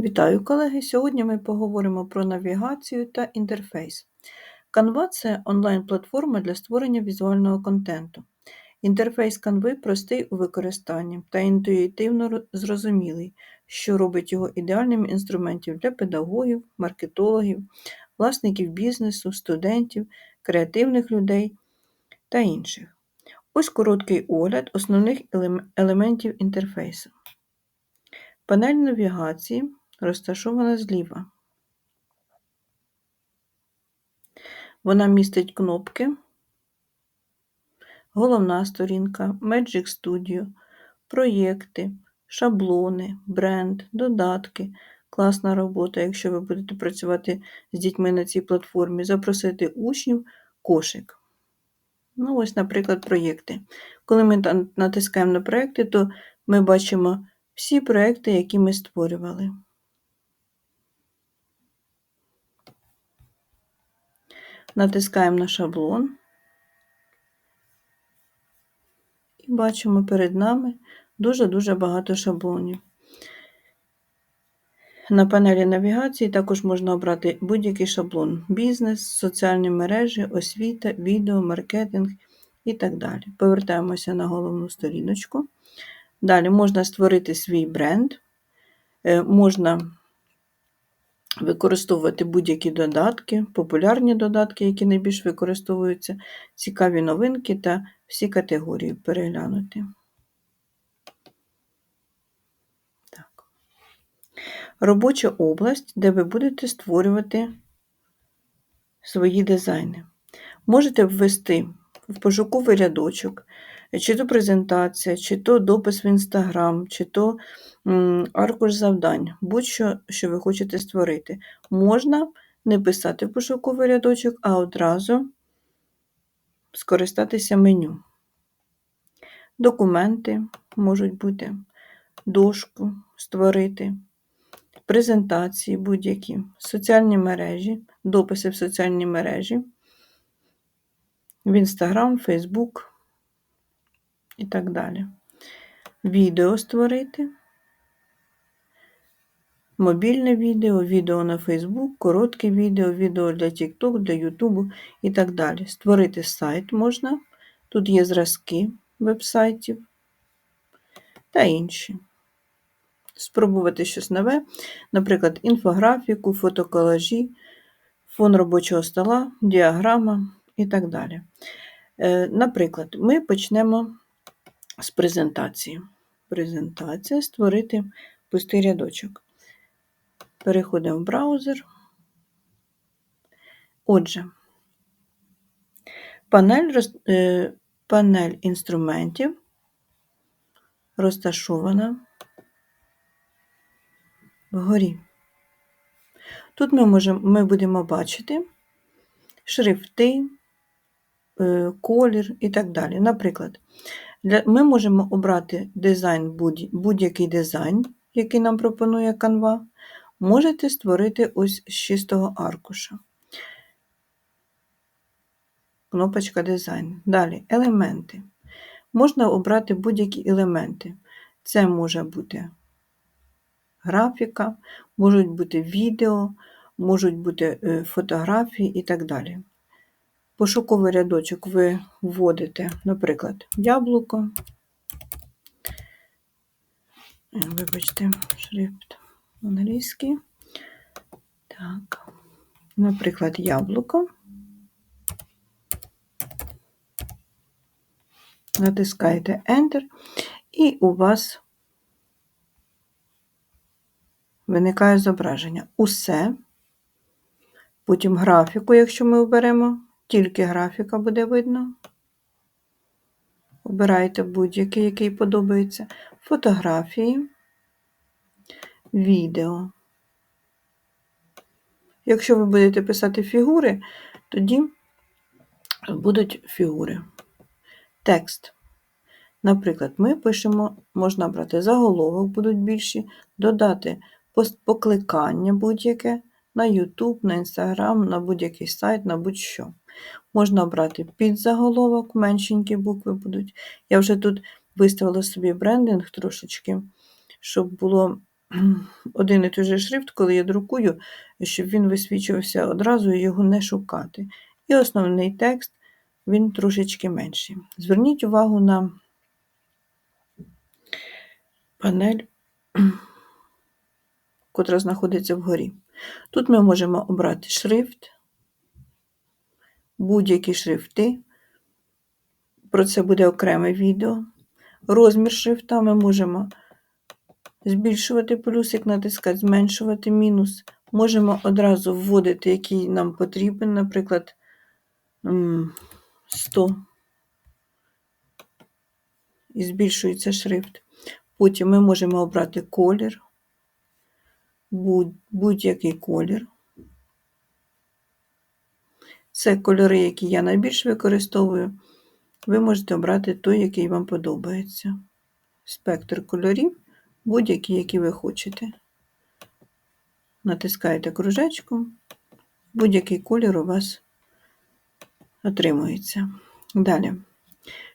Вітаю, колеги! Сьогодні ми поговоримо про навігацію та інтерфейс. Canva – це онлайн-платформа для створення візуального контенту. Інтерфейс Canva простий у використанні та інтуїтивно зрозумілий, що робить його ідеальним інструментом для педагогів, маркетологів, власників бізнесу, студентів, креативних людей та інших. Ось короткий огляд основних елементів інтерфейсу. Панель навігації розташована зліва. Вона містить кнопки, головна сторінка, Magic Studio, проєкти, шаблони, бренд, додатки. Класна робота, якщо ви будете працювати з дітьми на цій платформі, запросити учнів кошик. Ну, ось, наприклад, проєкти. Коли ми натискаємо на проєкти, то ми бачимо всі проєкти, які ми створювали. Натискаємо на шаблон і бачимо перед нами дуже-дуже багато шаблонів. На панелі навігації також можна обрати будь-який шаблон: бізнес, соціальні мережі, освіта, відео, маркетинг і так далі. Повертаємося на головну сторіночку. Далі можна створити свій бренд, е, можна використовувати будь-які додатки, популярні додатки, які найбільш використовуються, цікаві новинки та всі категорії переглянути. Так. Робоча область, де ви будете створювати свої дизайни. Можете ввести в пошуковий рядочок, чи то презентація, чи то допис в Інстаграм, чи то аркуш завдань, будь-що, що ви хочете створити. Можна не писати в пошуковий рядочок, а одразу скористатися меню. Документи можуть бути, дошку створити, презентації будь-які, соціальні мережі, дописи в соціальні мережі, в Інстаграм, Фейсбук і так далі. Відео створити мобільне відео, відео на Facebook, коротке відео, відео для TikTok, для YouTube і так далі. Створити сайт можна. Тут є зразки вебсайтів та інші. Спробувати щось нове, наприклад, інфографіку, фотоколажі, фон робочого стола, діаграма і так далі. Е, наприклад, ми почнемо з презентації. Презентація створити пустий рядочок. Переходимо в браузер. Отже, панель е, панель інструментів розташована вгорі. Тут ми можемо, ми будемо бачити шрифти, е, колір і так далі. Наприклад, ми можемо обрати дизайн будь-який дизайн, який нам пропонує Canva можете створити ось з чистого аркуша. Кнопочка дизайн. Далі елементи. Можна обрати будь-які елементи. Це може бути графіка, можуть бути відео, можуть бути е, фотографії і так далі. Пошуковий рядочок ви вводите, наприклад, яблуко. Е, вибачте, шрифт англійський. Так, наприклад, яблуко. Натискаєте Enter, і у вас виникає зображення. Усе. Потім графіку, якщо ми оберемо, тільки графіка буде видно. Обирайте будь-який, який подобається. Фотографії відео. Якщо ви будете писати фігури, тоді будуть фігури. Текст. Наприклад, ми пишемо, можна брати заголовок, будуть більші, додати покликання будь-яке на YouTube, на Instagram, на будь-який сайт, на будь-що. Можна обрати підзаголовок, меншенькі букви будуть. Я вже тут виставила собі брендинг трошечки, щоб було один і той же шрифт, коли я друкую, щоб він висвічувався одразу і його не шукати. І основний текст він трошечки менший. Зверніть увагу на панель, котра знаходиться вгорі. Тут ми можемо обрати шрифт, будь-які шрифти. Про це буде окреме відео. Розмір шрифта ми можемо збільшувати плюсик, натискати, зменшувати мінус. Можемо одразу вводити, який нам потрібен, наприклад, 100. І збільшується шрифт. Потім ми можемо обрати колір, будь- будь-який колір. Це кольори, які я найбільш використовую. Ви можете обрати той, який вам подобається. Спектр кольорів, будь-які, які ви хочете. Натискаєте кружечком, будь-який колір у вас отримується. Далі.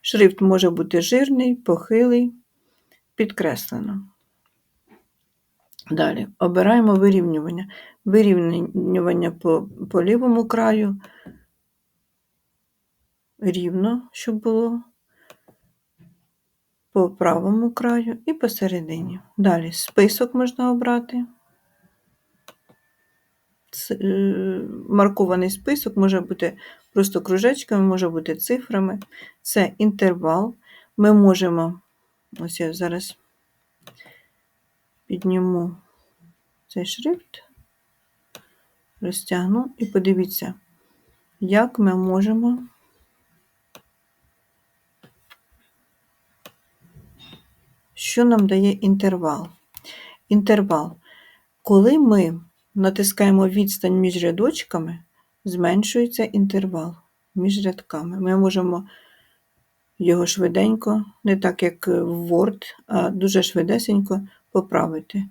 Шрифт може бути жирний, похилий, підкреслено. Далі обираємо вирівнювання. Вирівнювання по, по лівому краю рівно, щоб було по правому краю і посередині. Далі список можна обрати. Е, Маркований список може бути просто кружечками, може бути цифрами. Це інтервал. Ми можемо, ось я зараз підніму цей шрифт, розтягну і подивіться, як ми можемо що нам дає інтервал. Інтервал. Коли ми натискаємо відстань між рядочками, зменшується інтервал між рядками. Ми можемо його швиденько, не так як в Word, а дуже швидесенько поправити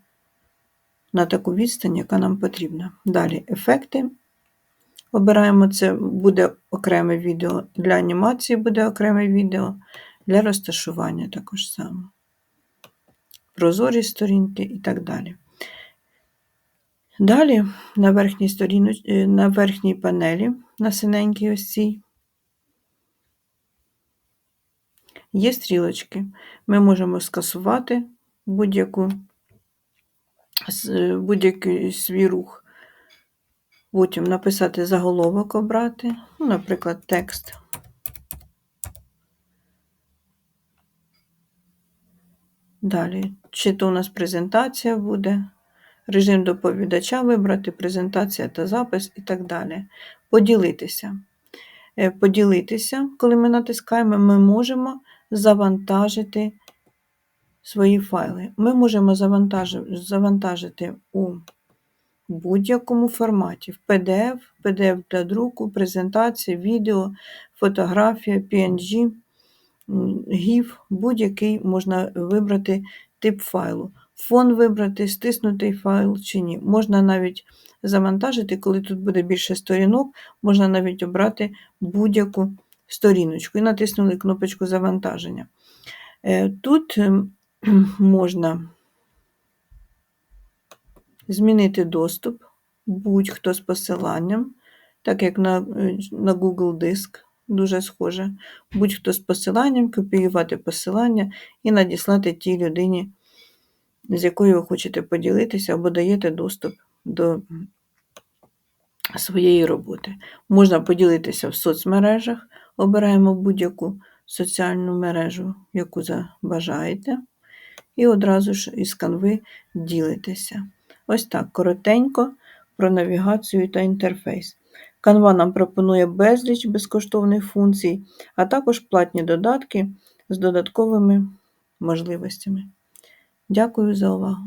на таку відстань, яка нам потрібна. Далі ефекти. Обираємо це, буде окреме відео. Для анімації буде окреме відео, для розташування також само. Прозорі сторінки і так далі. Далі на верхній, сторіноч... е, на верхній панелі, на синенькій ось цій, є стрілочки. Ми можемо скасувати будь-яку будь-який свій рух. Потім написати заголовок обрати, ну, наприклад, текст. Далі, чи то у нас презентація буде, режим доповідача вибрати, презентація та запис і так далі. Поділитися. Е, Поділитися, коли ми натискаємо, ми можемо завантажити свої файли. Ми можемо завантажити у будь-якому форматі: в PDF, PDF для друку, презентація, відео, фотографія, PNG, GIF, будь-який можна вибрати тип файлу. Фон вибрати, стиснутий файл чи ні. Можна навіть завантажити, коли тут буде більше сторінок, можна навіть обрати будь-яку сторіночку і натиснули кнопочку завантаження. Е, Тут можна змінити доступ будь-хто з посиланням, так як на, е, на Google Диск, дуже схоже. Будь-хто з посиланням, копіювати посилання і надіслати тій людині, з якою ви хочете поділитися, або даєте доступ до своєї роботи. Можна поділитися в соцмережах, обираємо будь-яку соціальну мережу, яку забажаєте, і одразу ж із канви ділитеся. Ось так, коротенько про навігацію та інтерфейс. Canva нам пропонує безліч безкоштовних функцій, а також платні додатки з додатковими можливостями. Дякую за увагу!